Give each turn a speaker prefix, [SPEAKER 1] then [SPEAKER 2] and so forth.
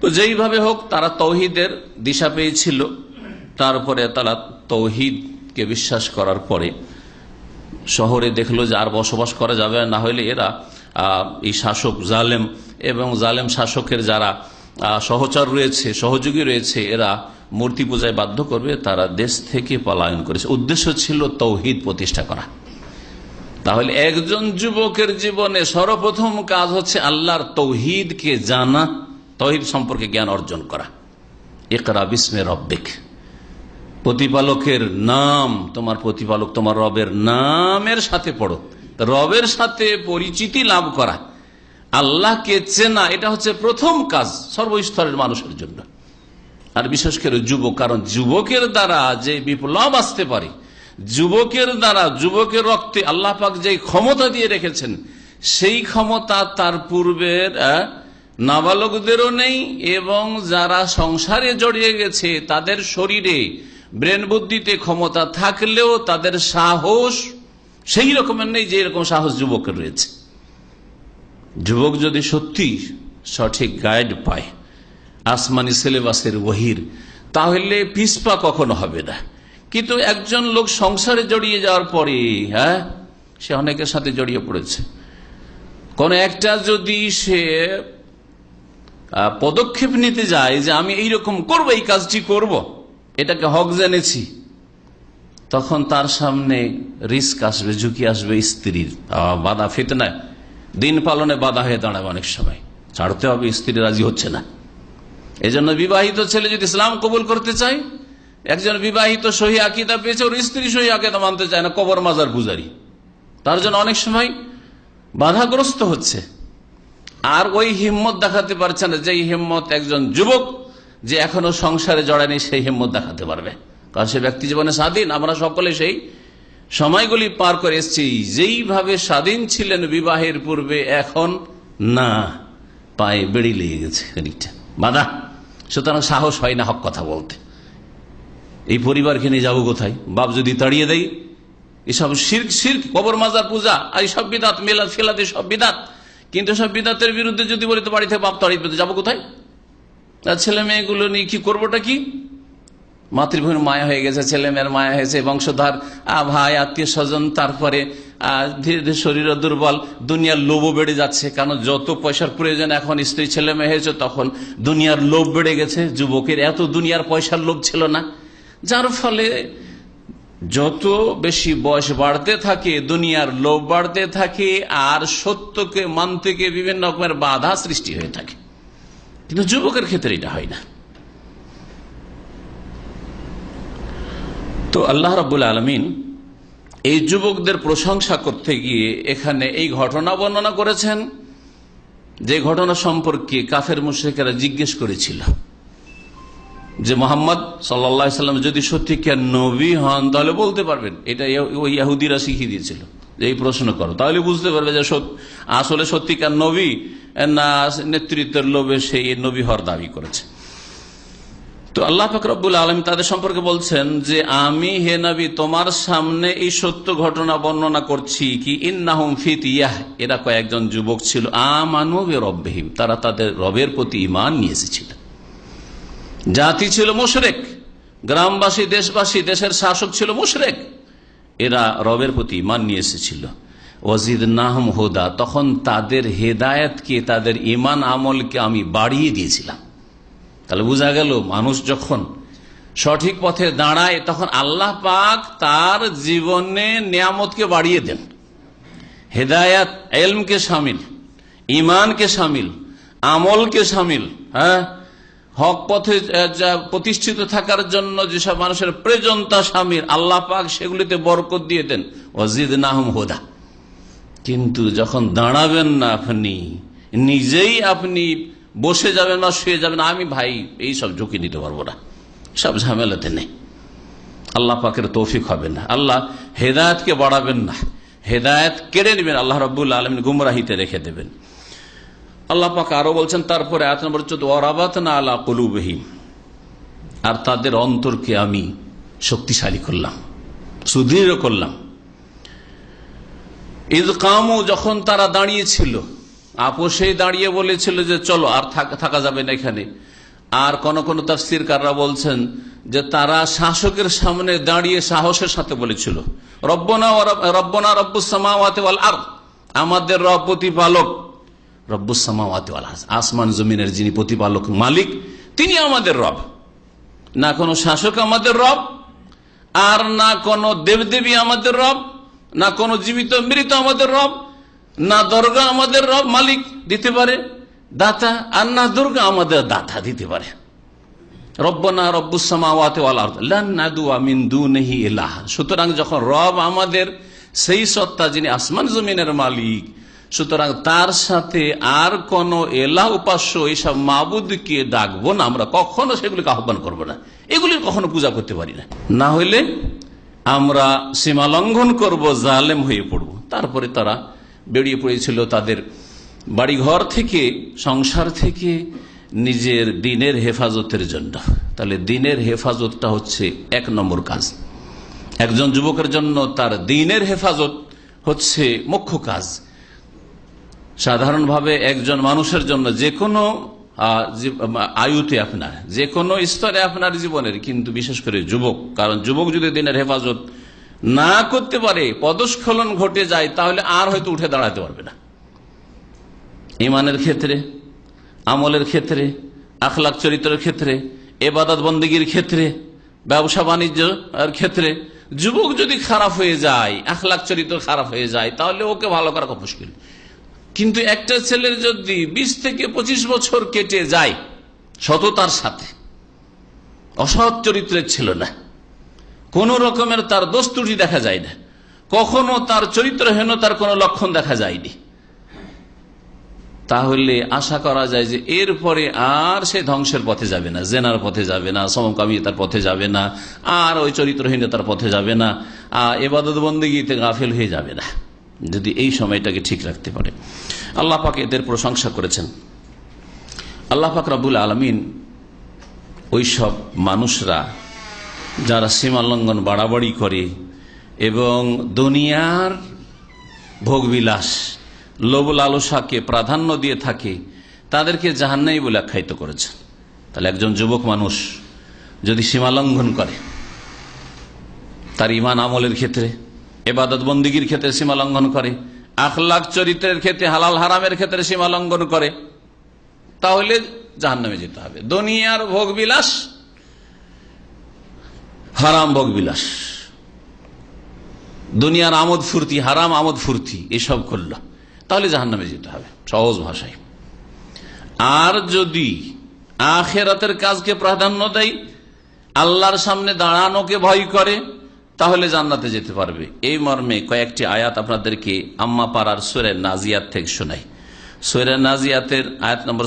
[SPEAKER 1] তো যেইভাবে হোক, তারা তৌহিদের দিশা পেয়েছিল। তারপরে তারা তৌহিদকে বিশ্বাস করার পরে শহরে দেখল যে আর বসবাস করা যাবে না হলে এরা এই শাসক জালেম এবং জালেম শাসকের যারা সহচর রয়েছে, সহযোগী রয়েছে, এরা মূর্তি পূজায় বাধ্য করবে, তারা দেশ থেকে পলায়ন করেছে। উদ্দেশ্য ছিল তৌহিদ প্রতিষ্ঠা করা। তাহলে একজন যুবকের জীবনে সর্বপ্রথম কাজ হচ্ছে আল্লাহর তৌহিদকে জানা তৌহিদ সম্পর্কে জ্ঞান অর্জন করা। একরা বিস্মে রব্বিক। প্রতিপালকের নাম তোমার প্রতিপালক তোমার রবের নামের সাথে পড়ো। রবের সাথে পরিচিতি লাভ করা। আল্লাহকে চেনা এটা হচ্ছে প্রথম কাজ সর্বস্তরের মানুষের জন্য। আর বিশেষ করে যুবক কারণ যুবকের দ্বারা যে বিপ্লব আসতে পারে যুবকের দ্বারা যুবকের রক্তে আল্লাহ পাক যে ক্ষমতা দিয়ে রেখেছেন সেই ক্ষমতা তার পূর্বের আহ, নাবালকদেরও নেই এবং যারা সংসারে জড়িয়ে গেছে, তাদের শরীরে ব্রেন বুদ্ধিতে ক্ষমতা থাকলেও তাদের সাহস সেই রকমের নেই যে এরকম সাহস যুবকের রয়েছে। যুবক যদি সত্যি সঠিক গাইড পায়, আসমানি সিলেবাসের ওহির তাহলে পিসপা কখনো হবে না। কিন্তু একজন লোক সংসারে জড়িয়ে যাওয়ার পরে হ্যাঁ সে অনেকের সাথে জড়িয়ে পড়েছে। কোন একটা যদি সে পদক্ষেপ নিতে যায় যে আমি এই রকম করব, এই কাজটি করব। এটাকে হক জেনেছি। তখন তার সামনে রিস্ক আসবে, ঝুঁকি আসবে স্ত্রীর। বাধা ফিতনায় দিন পালনে বাধা হয়ে দাঁড়াবে অনেক সময়। ছাড়তে হবে, স্ত্রী রাজি হচ্ছে না। এজন্য বিবাহিত ছেলে যদি ইসলাম কবুল করতে চায়, একজন বিবাহিত সহি আকিদা পেয়েছে, ওর স্ত্রী সহি আকিদা মানতে চায় না, কবর মাজার পূজারি। তার জন্য অনেক সময় বাধাগ্রস্ত হচ্ছে। আর ওই হিম্মত দেখাতে পারছে না যে হিম্মত একজন যুবক যে এখনও সংসারে জড়ায়নি, সেই হিম্মত দেখাতে পারবে। কারণ সে ব্যক্তি জীবনে স্বাধীন, আমরা সকলে সেই সময়গুলি পার করে এসছি। যেইভাবে স্বাধীন ছিলেন বিবাহের পূর্বে, এখন না, পায়ে বেড়ি লেগে গেছে খানিকটা। বাধা। সুতরাং সাহস হয় না হক কথা বলতে। এই পরিবারকে নিয়ে যাব কোথায়? বাপ যদি তাড়িয়ে দেয়, এসব শির্ক শির্ক, কবর মাজার পূজা, আর সব বিদাত, মেলা ফেলাতে সব বিদাত। কিন্তু সব বিদাতের বিরুদ্ধে যদি বলি তো বাড়ি থেকে বাপ তাড়িয়ে পেতে যাব কোথায়? আর ছেলে মেয়েগুলো নিয়ে কি করবোটা কি? মাতৃভূমির মায়া হয়ে গেছে, ছেলে মেয়ের মায়া হয়েছে, বংশধার ভাই, আত্মীয় স্বজন, তারপরে ধীরে ধীরে শরীর দুর্বল, দুনিয়ার লোভও বেড়ে যাচ্ছে, কারণ যত পয়সার প্রয়োজন এখন স্ত্রী ছেলে মেয়ে হয়েছে তখন দুনিয়ার লোভ বেড়ে গেছে, যুবকের এত দুনিয়ার পয়সার লোভ ছিল না, যার ফলে যত বেশি বয়স বাড়তে থাকে, দুনিয়ার লোভ বাড়তে থাকে, আর সত্যকে মানতে গিয়ে বিভিন্ন রকমের বাধা সৃষ্টি হয়ে থাকে। কিন্তু যুবকের ক্ষেত্রে এটা হয় না। তো আল্লাহ রাবুল আলমিন এই যুবকদের প্রশংসা করতে গিয়ে এখানে এই ঘটনা বর্ণনা করেছেন, যে ঘটনা সম্পর্কে কাফের মুশ্রিকেরা জিজ্ঞেস করেছিল। যে মোহাম্মদ সাল্লাম যদি সত্যিকার নবী হন, তাহলে বলতে পারবেন, এটা ওই ইহুদিরা শিখিয়ে দিয়েছিল এই প্রশ্ন করো। তাহলে বুঝতে পারবে যে আসলে সত্যিকার নবী, না, নেতৃত্বের লোভে সেই নবী হওয়ার দাবি করেছে। তো আল্লাহ ফকরবুল আলম তাদের সম্পর্কে বলছেন যে, আমি হে নবী, তোমার সামনে এই সত্য ঘটনা বর্ণনা করছি কি, ইন্নাহুম ফিত ইয়াহ এরা কয়েকজন যুবক ছিল আমানবে রব্বেহিম তারা তাদের রবের প্রতি ইমান নিয়ে এসেছিল। জাতি ছিল মুশরেক, গ্রামবাসী, দেশবাসী, দেশের শাসক ছিল মুশরেক। এরা রবের প্রতি ইমান নিয়ে এসেছিল। ওয়াজিদ নাহম হোদা, তখন তাদের হেদায়েতকে তাদের ইমান আমলকে আমি বাড়িয়ে দিয়েছিলাম। তাহলে বোঝা গেল মানুষ যখন সঠিক পথে দাঁড়ায়, তখন আল্লাহ পাক তার জীবনে নিয়ামতকে বাড়িয়ে দেন। হেদায়াত, এলমকে সামিল ইমানকে সামিল, আমলকে সামিল হ্যাঁ? হক পথে প্রতিষ্ঠিত থাকার জন্য যেসব মানুষের প্রয়োজন তা সামিল আল্লাহ পাক সেগুলিতে বরকত দিয়ে দেন। ওয়াজিদ নাহম হোদা। কিন্তু যখন দাঁড়াবেন না আপনি, নিজেই আপনি বসে যাবেন বা শুয়ে যাবেন আমি ভাই, এই সব ঝুঁকি নিতে পারব না। সব ঝামেলাতে নেই। আল্লাহ পাকের তৌফিক হবে না। আল্লাহ হেদায়তকে বাড়াবেন না। হেদায়ত কেড়ে নেবেন। আল্লাহ রব্বুল আলমিন গুমরাহিতে রেখে দেবেন। আল্লাহ আরও বলছেন, তারপরে আয়াত নম্বর চোদ্দ ওরাবাত না আল্লাহ কলুবহিম। আর তাদের অন্তরকে আমি শক্তিশালী করলাম, সুদৃঢ় করলাম। ঈদ কামু যখন তারা দাঁড়িয়েছিল আপোষেই দাঁড়িয়ে বলেছিল যে, চলো, আর থাক- যাবে না এখানে। আর কোন কোন তাফসিরকাররা বলছেন যে, তারা শাসকের সামনে দাঁড়িয়ে সাহসের সাথে বলেছিল, রব্বনা রব্বনা রব্বুসামাওয়াতি আমাদের রব প্রতিপালক আসমান জমিনের যিনি প্রতিপালক, মালিক, তিনি আমাদের রব। না কোনো শাসক আমাদের রব, আর না কোনো দেবদেবী আমাদের রব, না কোনো জীবিত মৃত আমাদের রব, না দর্গা আমাদের রব, মালিক দিতে পারে, দাতা, আর না দুর্গা আমাদের দাতা দিতে পারে। সুতরাং যখন রব আমাদের, সেই সত্তা যিনি আসমান জমিনের মালিক সুতরাং তার সাথে আর কোন এলাহ উপাস্য এইসব মাবুদকে ডাকবো না, আমরা কখনো সেগুলিকে আহ্বান করব না। এগুলির কখনো পূজা করতে পারি না। না হইলে আমরা সীমা লঙ্ঘন করব, জালেম হয়ে পড়ব। তারপরে তারা বেরিয়ে পড়েছিল তাদের বাড়িঘর থেকে, সংসার থেকে, নিজের দিনের হেফাজতের জন্য। তাহলে দিনের হেফাজতটা হচ্ছে এক নম্বর কাজ। একজন যুবকের জন্য তার দিনের হেফাজত হচ্ছে মুখ্য কাজ। সাধারণভাবে একজন মানুষের জন্য যে কোনো আয়ুতে আপনার, যে কোনো স্তরে আপনার জীবনের, কিন্তু বিশেষ করে যুবক, কারণ যুবক যদি দিনের হেফাজত না করতে পারে, পদস্খলন ঘটে যায়, তাহলে আর হয়তো উঠে দাঁড়াতে পারবে না। ইমানের ক্ষেত্রে, আমলের ক্ষেত্রে, আখলাক চরিত্রের ক্ষেত্রে, এবাদত বন্দীগীর ক্ষেত্রে, ব্যবসা বাণিজ্য ক্ষেত্রে, যুবক যদি খারাপ হয়ে যায়, আখলাক চরিত্র খারাপ হয়ে যায়, তাহলে ওকে ভালো করা খুব মুশকিল। কিন্তু একটা ছেলের যদি বিশ থেকে পঁচিশ বছর কেটে যায়, সততার সাথে। অসৎ চরিত্রের ছিল না। কোন রকমের তার দোষ ত্রুটি দেখা যায় না। কখনো তার চরিত্রহীনতার কোনো লক্ষণ দেখা যায়নি। তাহলে আশা করা যায় যে এরপরে আর সে ধ্বংসের পথে যাবে না, জেনার পথে যাবে না, সমকামিতার পথে যাবে না, আর ওই চরিত্রহীনতার পথে যাবে না এবাদত বন্দীগীতে গাফেল হয়ে যাবে না। যদি এই সময়টাকে ঠিক রাখতে পারে। আল্লাহ পাক এদের প্রশংসা করেছেন। আল্লাহ পাক রাবুল আলমিন ওইসব মানুষরা যারা সীমালঙ্ঘন বাড়াবাড়ি করে এবং দুনিয়ার ভোগবিলাস লোভ লালসাকে প্রাধান্য দিয়ে থাকে, তাদেরকে জাহান্নাই বলে আখ্যায়িত করেছেন। তাহলে একজন যুবক মানুষ যদি সীমালঙ্ঘন করে, তার ইমান আমলের ক্ষেত্রে এবাদত বন্দীগীর ক্ষেত্রে সীমালঙ্ঘন করে আখলাখ চরিত্রের ক্ষেত্রে হালাল হারামের ক্ষেত্রে সীমালঙ্ঘন করে, তাহলে জাহান্নামে যেতে হবে। দুনিয়ার ভোগবিলাস, হারাম ভোগবিলাস। দুনিয়ার আমোদ ফুর্তি, হারাম আমোদ ফুর্তি, এসব করল। তাহলে জাহান নামে যেতে হবে, সহজ ভাষায়। আর যদি আখেরাতের কাজকে প্রাধান্য দেয়, আল্লাহর সামনে দাঁড়ানোকে ভয় করে তাহলে জান্নাতে যেতে পারবে। এই মর্মে কয়েকটি আয়াত আপনাদেরকে আম্মা পাড়ার সোয়ের নাজিয়াত থেকে শোনাই। সোয়ের নাজিয়াতের আয়াত নম্বর